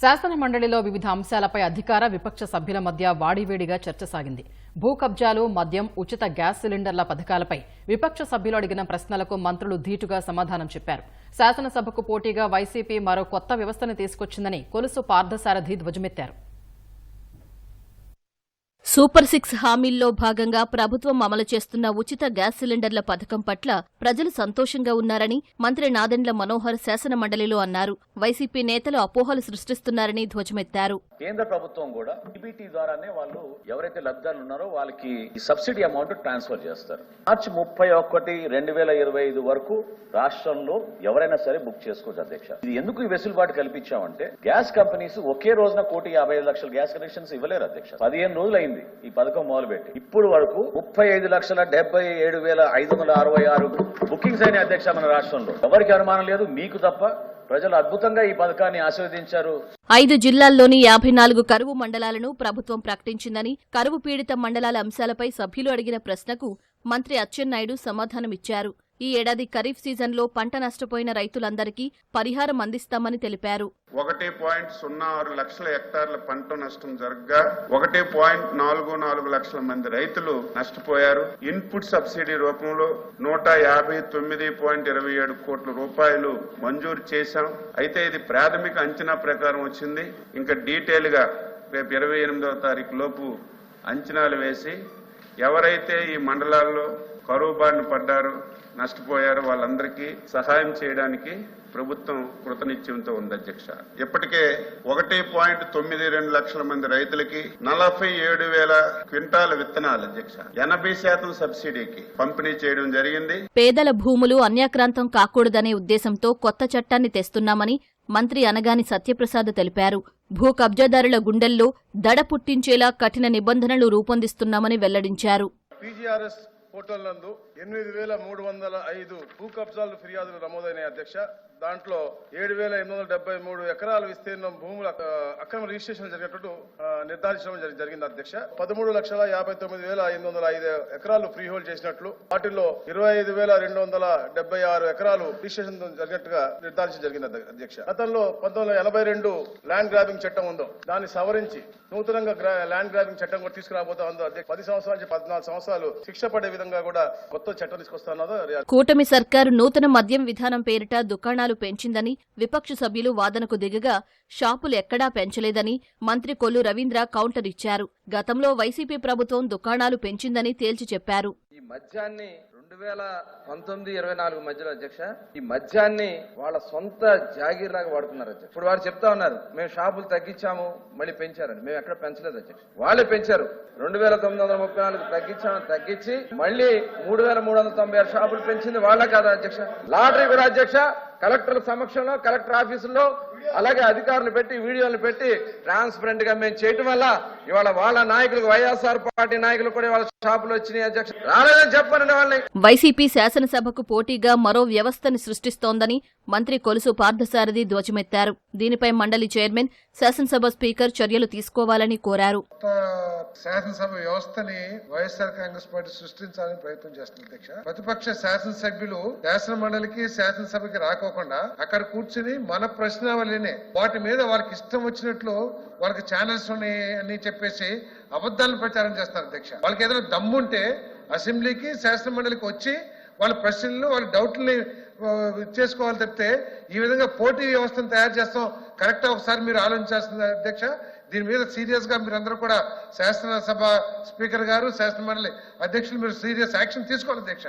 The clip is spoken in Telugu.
శాసన మండలిలో వివిధ అంశాలపై అధికార విపక్ష సభ్యుల మధ్య వాడివేడిగా చర్చ సాగింది. భూ కబ్జాలు మద్యం ఉచిత గ్యాస్ సిలిండర్ల పథకాలపై విపక్ష సభ్యులు అడిగిన ప్రశ్నలకు మంత్రులు ధీటుగా సమాధానం చెప్పారు. శాసనసభకు పోటీగా వైసీపీ మరో కొత్త వ్యవస్థను తీసుకొచ్చిందని కొలుసు పార్థసారథి ధ్వజమెత్తారు. సూపర్ సిక్స్ హామీల్లో భాగంగా ప్రభుత్వం అమలు చేస్తున్న ఉచిత గ్యాస్ సిలిండర్ల పథకం పట్ల ప్రజలు సంతోషంగా ఉన్నారని మంత్రి నాదెండ్ల మనోహర్ శాసన మండలిలో అన్నారు. వైసీపీ నేతలు అపోహలు సృష్టిస్తున్నారని ధ్వజమెత్తారు. కేంద్ర ప్రభుత్వం కూడా ఈబీటీ ద్వారానే వాళ్ళు ఎవరైతే లబ్ధాలు ఉన్నారో వాళ్ళకి సబ్సిడీ అమౌంట్ ట్రాన్స్ఫర్ చేస్తారు. మార్చి ముప్పై ఒకటి రెండు వేల ఇరవై ఐదు వరకు రాష్ట్రంలో ఎవరైనా సరే బుక్ చేసుకోవచ్చు అధ్యక్ష. ఇది ఎందుకు ఈ వెసులుబాటు కల్పించామంటే గ్యాస్ కంపెనీస్ ఒకే రోజున కోటి యాభై ఐదు లక్షల గ్యాస్ కనెక్షన్స్ ఇవ్వలేరు అధ్యక్ష. పదిహేను రోజులు అయింది ఈ పథకం మొదలుపెట్టి. ఇప్పుడు వరకు ముప్పై ఐదు లక్షల డెబ్బై ఏడు వేల ఐదు వందల అరవై ఆరు బుకింగ్స్ అయిన అధ్యక్ష మన రాష్ట్రంలో. ఎవరికి అనుమానం లేదు మీకు తప్ప ప్రజలు అద్భుతంగా ఈ పథకాన్ని ఆస్వాదించారు ఐదు జిల్లాల్లోని యాభై నాలుగు కరువు మండలాలను ప్రభుత్వం ప్రకటించిందని కరువు పీడిత మండలాల అంశాలపై సభ్యులు అడిగిన ప్రశ్నకు మంత్రి అచ్చెన్నాయుడు సమాధానమిచ్చారు. ఈ ఏడాది ఖరీఫ్ సీజన్లో పంట నష్టపోయిన రైతులందరికీ పరిహారం అందిస్తామని తెలిపారు. ఒకటి పాయింట్ సున్నా ఆరు లక్షల హెక్టార్ల పంట నష్టం జరగగా ఒకటి పాయింట్ నాలుగు నాలుగు లక్షల మంది రైతులు నష్టపోయారు. ఇన్పుట్ సబ్సిడీ రూపంలో నూట యాభై తొమ్మిది పాయింట్ ఇరవై ఏడు కోట్ల రూపాయలు మంజూరు చేశాం. అయితే ఇది ప్రాథమిక అంచనా ప్రకారం వచ్చింది. ఇంకా డీటెయిల్గా రేపు ఇరవై ఎనిమిదవ తారీఖు లోపు అంచనాలు వేసి ఎవరైతే ఈ మండలాల్లో కరువు బారిన పడ్డారో నష్టపోయారో వాళ్ళందరికీ సహాయం చేయడానికి ప్రభుత్వం కృతనిశ్చయంతో ఉంది అధ్యక్ష. ఇప్పటికే ఒకటి పాయింట్ తొమ్మిది రెండు లక్షల మంది రైతులకి నలభై ఏడు వేల క్వింటాల విత్తనాలు అధ్యక్ష. ఎనభై శాతం సబ్సిడీకి పంపిణీ చేయడం జరిగింది. పేదల భూములు అన్యాక్రాంతం కాకూడదనే ఉద్దేశంతో కొత్త చట్టాన్ని తెస్తున్నామని మంత్రి అనగాని సత్యప్రసాద్ తెలిపారు. భూ కబ్జాదారుల గుండెల్లో దడ పుట్టించేలా కఠిన నిబంధనలు రూపొందిస్తున్నామని వెల్లడించారు. పీజీఆర్ఎస్ పోర్టల్ నందు ఎనిమిది వేల మూడు వందల ఐదు భూ కబ్జాలు ఫిర్యాదులు నమోదైనాయి అధ్యక్ష. దాంట్లో ఏడు వేల ఎనిమిది వందల డెబ్బై మూడు ఎకరాల విస్తీర్ణం భూముల అక్రమ రిజిస్ట్రేషన్ జరిగినట్టు నిర్ధారించడం జరి- జరిగింది అధ్యక్ష. పదమూడు లక్షల యాభై తొమ్మిది వేల ఎనిమిది వందల ఐదు ఎకరాలు ఫ్రీ హోల్డ్ చేసినట్లు వాటిల్లో ఇరవై ఐదు వేల రెండు వందల డెబ్బై ఆరు ఎకరాలు రిజిస్ట్రేషన్ జరిగినట్టుగా నిర్ధారించడం జరిగింది అధ్యక్ష. గతంలో పంతొమ్మిది వందల ఎనభై రెండు ల్యాండ్ గ్రాబింగ్ చట్టం ఉందో దాన్ని సవరించి నూతనంగా ల్యాండ్ గ్రాబింగ్ చట్టం కూడా తీసుకురాబోతా ఉందో పది సంవత్సరాల నుంచి పద్నాలుగు సంవత్సరాలు శిక్ష పడే విధంగా కూడా కొత్త చట్టం తీసుకొస్తున్నదో కూటమి సర్కారు నూతన మద్యం విధానం పేరిట దుకాణాలు పెంచిందని విపక్ష సభ్యులు వాదనకు దిగగా షాపులు ఎక్కడా పెంచలేదని మంత్రి కొల్లు రవీంద్ర కౌంటర్ ఇచ్చారు. గతంలో వైసీపీ ప్రభుత్వం దుకాణాలు పెంచిందని తేల్చి చెప్పారు. ఈ మద్యాన్ని రెండు వేల పంతొమ్మిది ఇరవై నాలుగు మధ్యలో అధ్యక్ష ఈ మద్యాన్ని వాళ్ళ సొంత జాగీర్లాగా వాడుతున్నారు అధ్యక్ష. ఇప్పుడు వారు చెప్తా ఉన్నారు మేము షాపులు తగ్గించాము మళ్ళీ పెంచారని. మేము ఎక్కడ పెంచలేదు అధ్యక్ష. వాళ్ళే పెంచారు. రెండు వేల తొమ్మిది వందల ముప్పై నాలుగు తగ్గించామని తగ్గించి మళ్ళీ మూడు వేల మూడు వందల తొంభై ఆరు షాపులు పెంచింది వాళ్ళ కాదా అధ్యక్ష? లాటరీ కూడా అధ్యక్ష కలెక్టర్ల సమక్షంలో కలెక్టర్ ఆఫీసులో అలాగే అధికారులు పెట్టి వీడియోలు పెట్టి ట్రాన్స్పరెంట్గా మేము చేయటం వల్ల ఇవాళ వాళ్ళ నాయకులకు వైఎస్ఆర్ పార్టీ నాయకులు కూడా వాళ్ళ షాపులు వచ్చినాయి అధ్యక్ష. రాలేదని చెప్పండి వాళ్ళని. వైసీపీ శాసనసభకు పోటీగా మరో వ్యవస్థని సృష్టిస్తోందని మంత్రి కొలుసు పార్థసారథి ధ్వజమెత్తారు. దీనిపై మండలి చైర్మన్ శాసనసభ స్పీకర్ చర్యలు తీసుకోవాలని కోరారు. శాసనసభ వ్యవస్థని వైఎస్ఆర్ కాంగ్రెస్ పార్టీ సృష్టించాలని ప్రయత్నం చేస్తుంది అధ్యక్ష. ప్రతిపక్ష శాసనసభ్యులు శాసన మండలికి శాసనసభకి రాకోకుండా అక్కడ కూర్చుని మన ప్రశ్నావళినే వాటి మీద వాళ్ళకి ఇష్టం వచ్చినట్లు వాళ్ళకి ఛానల్స్ ఉన్నాయి అని చెప్పేసి అబద్ధాలను ప్రచారం చేస్తారు అధ్యక్ష. వాళ్ళకి ఏదైనా దమ్ముంటే అసెంబ్లీకి శాసన మండలికి వచ్చి వాళ్ళ ప్రశ్నలు వాళ్ళ డౌట్లని చేసుకోవాలి తప్పితే ఈ విధంగా పోటీ వ్యవస్థను తయారు చేస్తాం. కరెక్ట్ ఒకసారి మీరు ఆలోచించాల్సింది అధ్యక్ష. దీని మీద సీరియస్గా మీరందరూ కూడా శాసనసభ స్పీకర్ గారు శాసనమండలి అధ్యక్షులు మీరు సీరియస్ యాక్షన్ తీసుకోవాలి అధ్యక్ష